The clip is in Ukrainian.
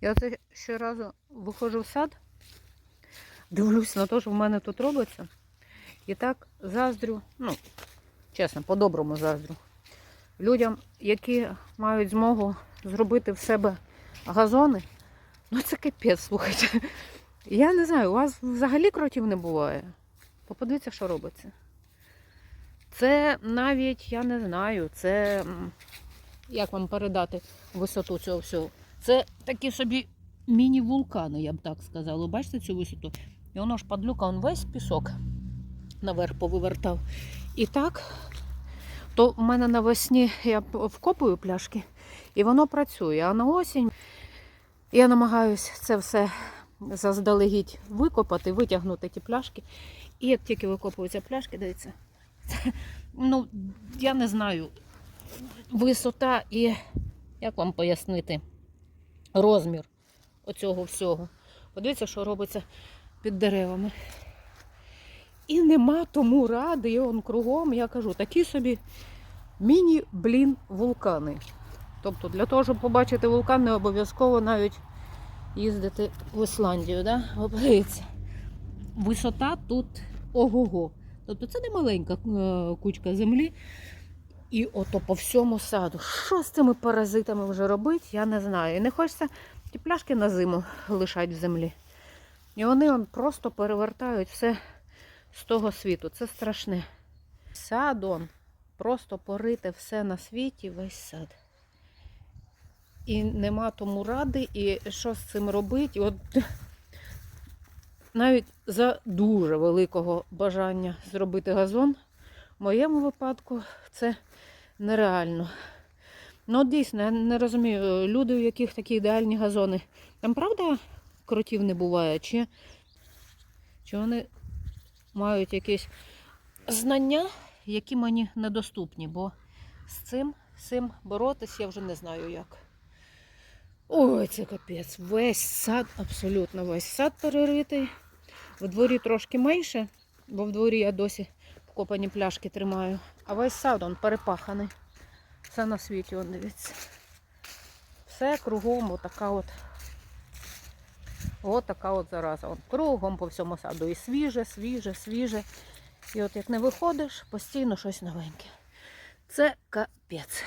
Я це щоразу виходжу в сад, дивлюсь на те, що в мене тут робиться. І так заздрю, ну, чесно, по-доброму заздрю. Людям, які мають змогу зробити в себе газони, ну це капець, слухайте. Я не знаю, у вас взагалі кротів не буває. То подивіться, що робиться. Це навіть, я не знаю, це як вам передати висоту цього всього. Це такі собі міні-вулкани, я б так сказала. Бачите цю висоту? І воно ж падлюка, он весь пісок наверх повивертав. І так, то в мене навесні я вкопую пляшки, і воно працює. А на осінь я намагаюся це все заздалегідь викопати, витягнути ті пляшки. І як тільки викопуються пляшки, дивіться, ну, я не знаю, висота і як вам пояснити розмір оцього всього. Подивіться, що робиться під деревами. І нема тому ради, і он кругом, я кажу, такі собі міні-блін вулкани. Тобто для того, щоб побачити вулкан, не обов'язково навіть їздити в Ісландію. Да? От Висота тут ого-го. Тобто це не маленька е, кучка землі. І ото по всьому саду. Що з цими паразитами вже робити, я не знаю. І не хочеться ті пляшки на зиму лишати в землі. І вони он, просто перевертають все з того світу. Це страшне. Сад он, просто порите все на світі, весь сад. І нема тому ради, і що з цим робити? От навіть за дуже великого бажання зробити газон, в моєму випадку це нереально. Ну, дійсно, я не розумію, люди, у яких такі ідеальні газони, там правда кротів не буває? Чи, чи вони мають якісь знання, які мені недоступні? Бо з цим, з цим боротись я вже не знаю як. Ой, це капець. Весь сад, абсолютно весь сад переритий. В дворі трошки менше, бо в дворі я досі вкопані пляшки тримаю. А весь сад он перепаханий. Все на світі, он дивіться. Все кругом отака от. отака от зараза. Он кругом по всьому саду. І свіже, свіже, свіже. І от як не виходиш, постійно щось новеньке. Це капець.